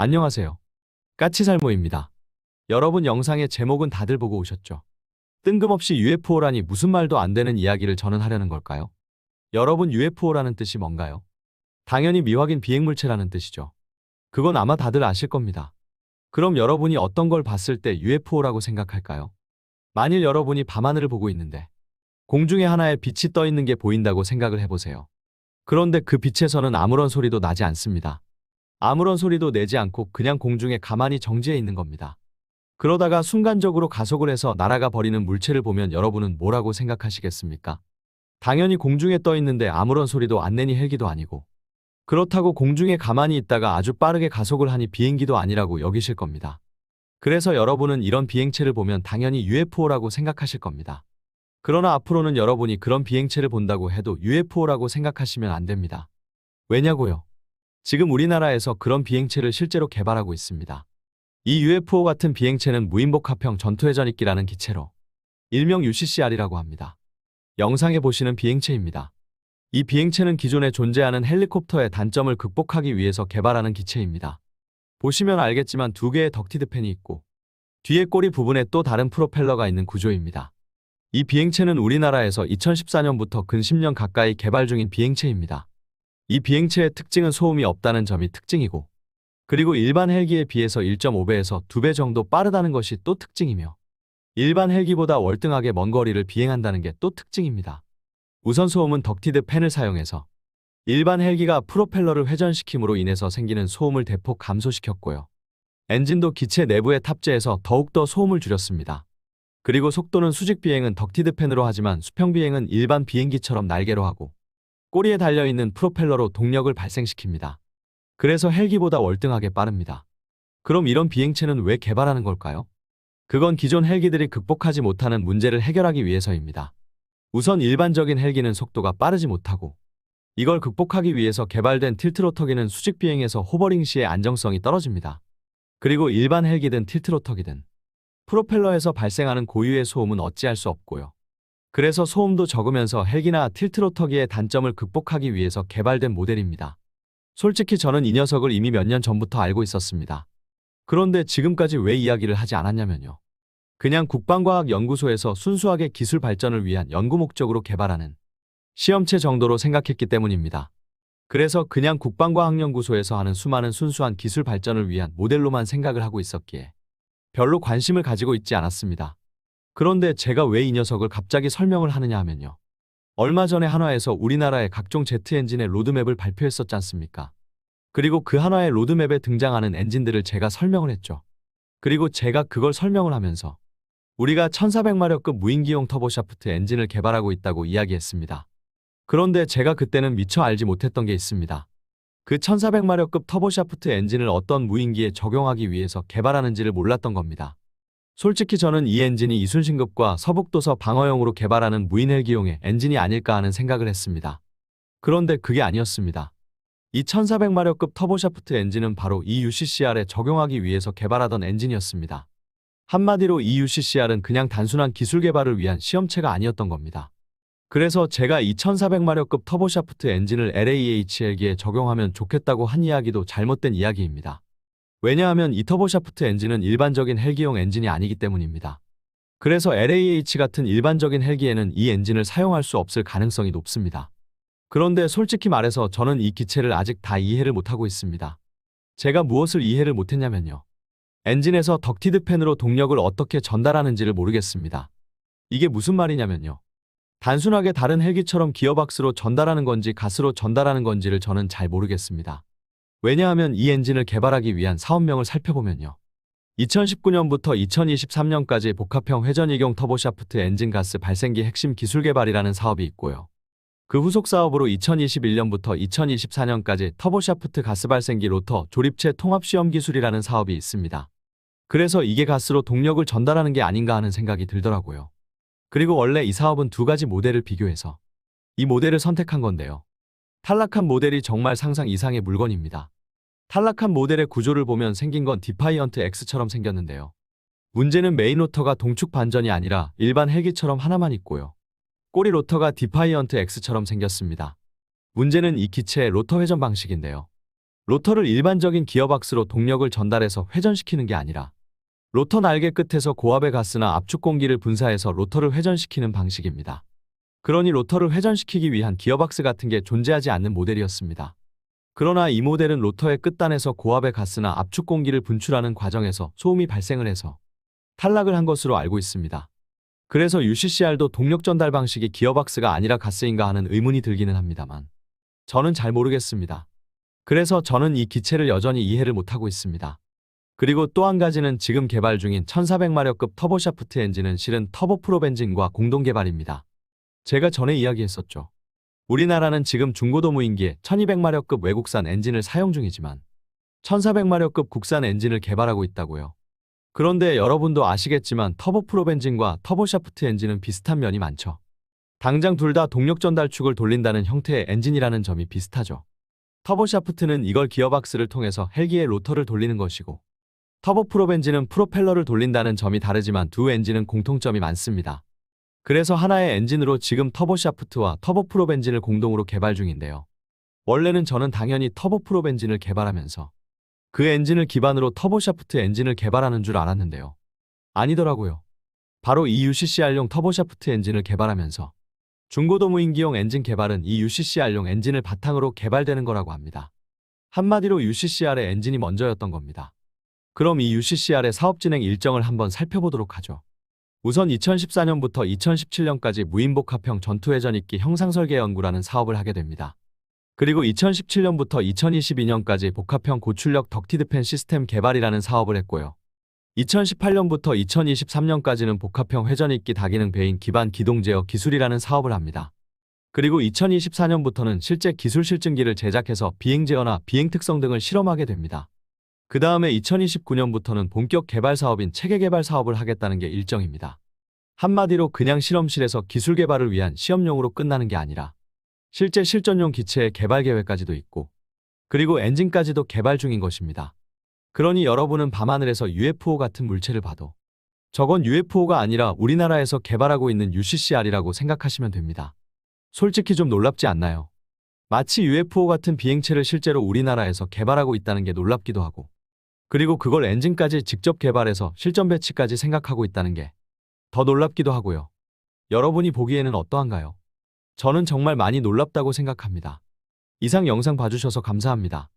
안녕하세요. 까치살모입니다. 여러분 영상의 제목은 다들 보고 오셨죠? 뜬금없이 UFO라니 무슨 말도 안 되는 이야기를 저는 하려는 걸까요? 여러분 UFO라는 뜻이 뭔가요? 당연히 미확인 비행물체라는 뜻이죠. 그건 아마 다들 아실 겁니다. 그럼 여러분이 어떤 걸 봤을 때 UFO라고 생각할까요? 만일 여러분이 밤하늘을 보고 있는데 공중에 하나의 빛이 떠 있는 게 보인다고 생각을 해보세요. 그런데 그 빛에서는 아무런 소리도 나지 않습니다. 아무런 소리도 내지 않고 그냥 공중에 가만히 정지해 있는 겁니다. 그러다가 순간적으로 가속을 해서 날아가 버리는 물체를 보면 여러분은 뭐라고 생각하시겠습니까? 당연히 공중에 떠 있는데 아무런 소리도 안 내니 헬기도 아니고 그렇다고 공중에 가만히 있다가 아주 빠르게 가속을 하니 비행기도 아니라고 여기실 겁니다. 그래서 여러분은 이런 비행체를 보면 당연히 UFO라고 생각하실 겁니다. 그러나 앞으로는 여러분이 그런 비행체를 본다고 해도 UFO라고 생각하시면 안 됩니다. 왜냐고요? 지금 우리나라에서 그런 비행체를 실제로 개발하고 있습니다. 이 UFO 같은 비행체는 무인복 합형 전투회전익기라는 기체로 일명 UCCR이라고 합니다. 영상에 보시는 비행체입니다. 이 비행체는 기존에 존재하는 헬리콥터의 단점을 극복하기 위해서 개발하는 기체입니다. 보시면 알겠지만 두 개의 덕티드 팬이 있고 뒤에 꼬리 부분에 또 다른 프로펠러가 있는 구조입니다. 이 비행체는 우리나라에서 2014년부터 근 10년 가까이 개발 중인 비행체입니다. 이 비행체의 특징은 소음이 없다는 점이 특징이고 그리고 일반 헬기에 비해서 1.5배에서 2배 정도 빠르다는 것이 또 특징이며 일반 헬기보다 월등하게 먼 거리를 비행한다는 게 또 특징입니다. 우선 소음은 덕티드 팬을 사용해서 일반 헬기가 프로펠러를 회전시킴으로 인해서 생기는 소음을 대폭 감소시켰고요. 엔진도 기체 내부에 탑재해서 더욱더 소음을 줄였습니다. 그리고 속도는 수직 비행은 덕티드 팬으로 하지만 수평 비행은 일반 비행기처럼 날개로 하고 꼬리에 달려있는 프로펠러로 동력을 발생시킵니다. 그래서 헬기보다 월등하게 빠릅니다. 그럼 이런 비행체는 왜 개발하는 걸까요? 그건 기존 헬기들이 극복하지 못하는 문제를 해결하기 위해서입니다. 우선 일반적인 헬기는 속도가 빠르지 못하고 이걸 극복하기 위해서 개발된 틸트로터기는 수직 비행에서 호버링 시의 안정성이 떨어집니다. 그리고 일반 헬기든 틸트로터기든 프로펠러에서 발생하는 고유의 소음은 어찌할 수 없고요. 그래서 소음도 적으면서 헬기나 틸트로터기의 단점을 극복하기 위해서 개발된 모델입니다. 솔직히 저는 이 녀석을 이미 몇 년 전부터 알고 있었습니다. 그런데 지금까지 왜 이야기를 하지 않았냐면요. 그냥 국방과학연구소에서 순수하게 기술 발전을 위한 연구 목적으로 개발하는 시험체 정도로 생각했기 때문입니다. 그래서 그냥 국방과학연구소에서 하는 수많은 순수한 기술 발전을 위한 모델로만 생각을 하고 있었기에 별로 관심을 가지고 있지 않았습니다. 그런데 제가 왜 이 녀석을 갑자기 설명을 하느냐 하면요. 얼마 전에 한화에서 우리나라의 각종 제트 엔진의 로드맵을 발표했었지 않습니까? 그리고 그 한화의 로드맵에 등장하는 엔진들을 제가 설명을 했죠. 그리고 제가 그걸 설명을 하면서 우리가 1400마력급 무인기용 터보샤프트 엔진을 개발하고 있다고 이야기했습니다. 그런데 제가 그때는 미처 알지 못했던 게 있습니다. 그 1400마력급 터보샤프트 엔진을 어떤 무인기에 적용하기 위해서 개발하는지를 몰랐던 겁니다. 솔직히 저는 이 엔진이 이순신급과 서북도서 방어용으로 개발하는 무인 헬기용의 엔진이 아닐까 하는 생각을 했습니다. 그런데 그게 아니었습니다. 이 1400마력급 터보샤프트 엔진은 바로 이 UCCR에 적용하기 위해서 개발하던 엔진이었습니다. 한마디로 이 UCCR은 그냥 단순한 기술 개발을 위한 시험체가 아니었던 겁니다. 그래서 제가 이 1400마력급 터보샤프트 엔진을 LAHL기에 적용하면 좋겠다고 한 이야기도 잘못된 이야기입니다. 왜냐하면 이 터보샤프트 엔진은 일반적인 헬기용 엔진이 아니기 때문입니다. 그래서 LAH 같은 일반적인 헬기에는 이 엔진을 사용할 수 없을 가능성이 높습니다. 그런데 솔직히 말해서 저는 이 기체를 아직 다 이해를 못하고 있습니다. 제가 무엇을 이해를 못했냐면요. 엔진에서 덕티드 팬으로 동력을 어떻게 전달하는지를 모르겠습니다. 이게 무슨 말이냐면요. 단순하게 다른 헬기처럼 기어박스로 전달하는 건지 가스로 전달하는 건지를 저는 잘 모르겠습니다. 왜냐하면 이 엔진을 개발하기 위한 사업명을 살펴보면요. 2019년부터 2023년까지 복합형 회전이용 터보샤프트 엔진 가스 발생기 핵심 기술 개발이라는 사업이 있고요. 그 후속 사업으로 2021년부터 2024년까지 터보샤프트 가스 발생기 로터 조립체 통합 시험 기술이라는 사업이 있습니다. 그래서 이게 가스로 동력을 전달하는 게 아닌가 하는 생각이 들더라고요. 그리고 원래 이 사업은 두 가지 모델을 비교해서 이 모델을 선택한 건데요. 탈락한 모델이 정말 상상 이상의 물건입니다. 탈락한 모델의 구조를 보면 생긴 건 디파이언트 X처럼 생겼는데요. 문제는 메인 로터가 동축 반전이 아니라 일반 헬기처럼 하나만 있고요. 꼬리 로터가 디파이언트 X처럼 생겼습니다. 문제는 이 기체의 로터 회전 방식인데요. 로터를 일반적인 기어박스로 동력을 전달해서 회전시키는 게 아니라 로터 날개 끝에서 고압의 가스나 압축 공기를 분사해서 로터를 회전시키는 방식입니다. 그러니 로터를 회전시키기 위한 기어박스 같은 게 존재하지 않는 모델이었습니다. 그러나 이 모델은 로터의 끝단에서 고압의 가스나 압축 공기를 분출하는 과정에서 소음이 발생을 해서 탈락을 한 것으로 알고 있습니다. 그래서 UCCR도 동력 전달 방식이 기어박스가 아니라 가스인가 하는 의문이 들기는 합니다만 저는 잘 모르겠습니다. 그래서 저는 이 기체를 여전히 이해를 못하고 있습니다. 그리고 또 한 가지는 지금 개발 중인 1400마력급 터보샤프트 엔진은 실은 터보프롭 엔진과 공동 개발입니다. 제가 전에 이야기했었죠. 우리나라는 지금 중고도 무인기에 1200마력급 외국산 엔진을 사용 중이지만 1400마력급 국산 엔진을 개발하고 있다고요. 그런데 여러분도 아시겠지만 터보프롭 엔진과 터보샤프트 엔진은 비슷한 면이 많죠. 당장 둘 다 동력 전달축을 돌린다는 형태의 엔진이라는 점이 비슷하죠. 터보샤프트는 이걸 기어박스를 통해서 헬기의 로터를 돌리는 것이고 터보프롭 엔진은 프로펠러를 돌린다는 점이 다르지만 두 엔진은 공통점이 많습니다. 그래서 하나의 엔진으로 지금 터보샤프트와 터보프롭 엔진을 공동으로 개발 중인데요. 원래는 저는 당연히 터보프롭 엔진을 개발하면서 그 엔진을 기반으로 터보샤프트 엔진을 개발하는 줄 알았는데요. 아니더라고요. 바로 이 UCCR용 터보샤프트 엔진을 개발하면서 중고도 무인기용 엔진 개발은 이 UCCR용 엔진을 바탕으로 개발되는 거라고 합니다. 한마디로 UCCR의 엔진이 먼저였던 겁니다. 그럼 이 UCCR의 사업 진행 일정을 한번 살펴보도록 하죠. 우선 2014년부터 2017년까지 무인복 합형 전투회전익기 형상설계 연구라는 사업을 하게 됩니다. 그리고 2017년부터 2022년까지 복합형 고출력 덕티드펜 시스템 개발이라는 사업을 했고요. 2018년부터 2023년까지는 복합형 회전익기 다기능 배인 기반 기동 제어 기술이라는 사업을 합니다. 그리고 2024년부터는 실제 기술 실증기를 제작해서 비행 제어나 비행 특성 등을 실험하게 됩니다. 그 다음에 2029년부터는 본격 개발 사업인 체계 개발 사업을 하겠다는 게 일정입니다. 한마디로 그냥 실험실에서 기술 개발을 위한 시험용으로 끝나는 게 아니라 실제 실전용 기체의 개발 계획까지도 있고 그리고 엔진까지도 개발 중인 것입니다. 그러니 여러분은 밤하늘에서 UFO 같은 물체를 봐도 저건 UFO가 아니라 우리나라에서 개발하고 있는 UCCR이라고 생각하시면 됩니다. 솔직히 좀 놀랍지 않나요? 마치 UFO 같은 비행체를 실제로 우리나라에서 개발하고 있다는 게 놀랍기도 하고 그리고 그걸 엔진까지 직접 개발해서 실전 배치까지 생각하고 있다는 게 더 놀랍기도 하고요. 여러분이 보기에는 어떠한가요? 저는 정말 많이 놀랍다고 생각합니다. 이상 영상 봐주셔서 감사합니다.